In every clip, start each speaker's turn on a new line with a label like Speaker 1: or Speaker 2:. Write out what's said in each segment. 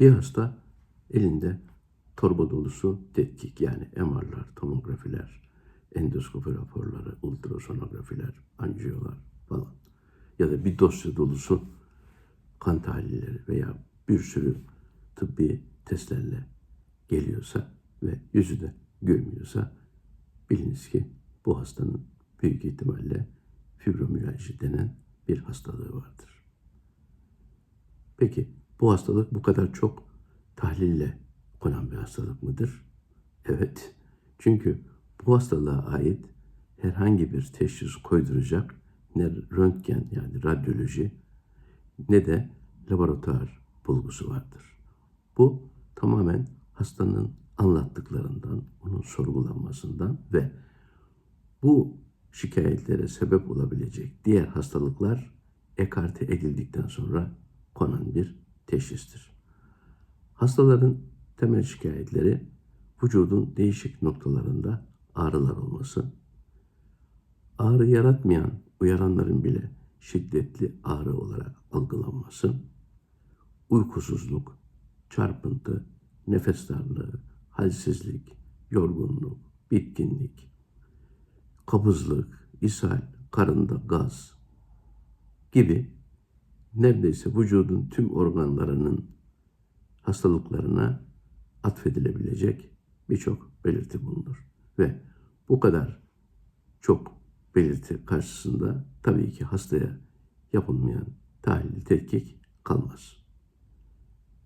Speaker 1: Bir hasta elinde torba dolusu tetkik yani MR'lar, tomografiler, endoskopi raporları, ultrasonografiler, anjiyolar falan ya da bir dosya dolusu kan tahlilleri veya bir sürü tıbbi testlerle geliyorsa ve yüzü de gülmüyorsa biliniz ki bu hastanın büyük ihtimalle fibromiyalji denen bir hastalığı vardır. Peki bu hastalık bu kadar çok tahlille konan bir hastalık mıdır? Evet. Çünkü bu hastalığa ait herhangi bir teşhis koyduracak ne röntgen yani radyoloji ne de laboratuvar bulgusu vardır. Bu tamamen hastanın anlattıklarından, onun sorgulanmasından ve bu şikayetlere sebep olabilecek diğer hastalıklar ekarte edildikten sonra konan bir teşhistir. Hastaların temel şikayetleri vücudun değişik noktalarında ağrılar olması, ağrı yaratmayan uyaranların bile şiddetli ağrı olarak algılanması, uykusuzluk, çarpıntı, nefes darlığı, halsizlik, yorgunluk, bitkinlik, kabızlık, ishal, karında gaz gibi neredeyse vücudun tüm organlarının hastalıklarına atfedilebilecek birçok belirti bulunur. Ve bu kadar çok belirti karşısında tabii ki hastaya yapılmayan tahlil, tetkik kalmaz.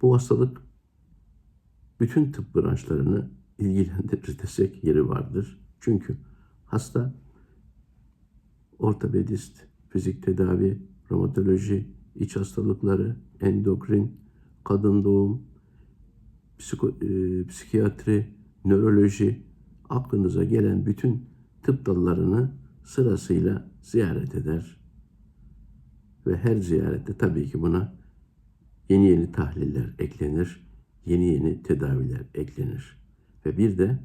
Speaker 1: Bu hastalık bütün tıp branşlarını ilgilendirir desek yeri vardır. Çünkü hasta ortopedist, fizik tedavi, romatoloji, iç hastalıkları, endokrin, kadın doğum, psiko, e, psikiyatri, nöroloji, aklınıza gelen bütün tıp dallarını sırasıyla ziyaret eder. Ve her ziyarette tabii ki buna yeni yeni tahliller eklenir, yeni yeni tedaviler eklenir. Ve bir de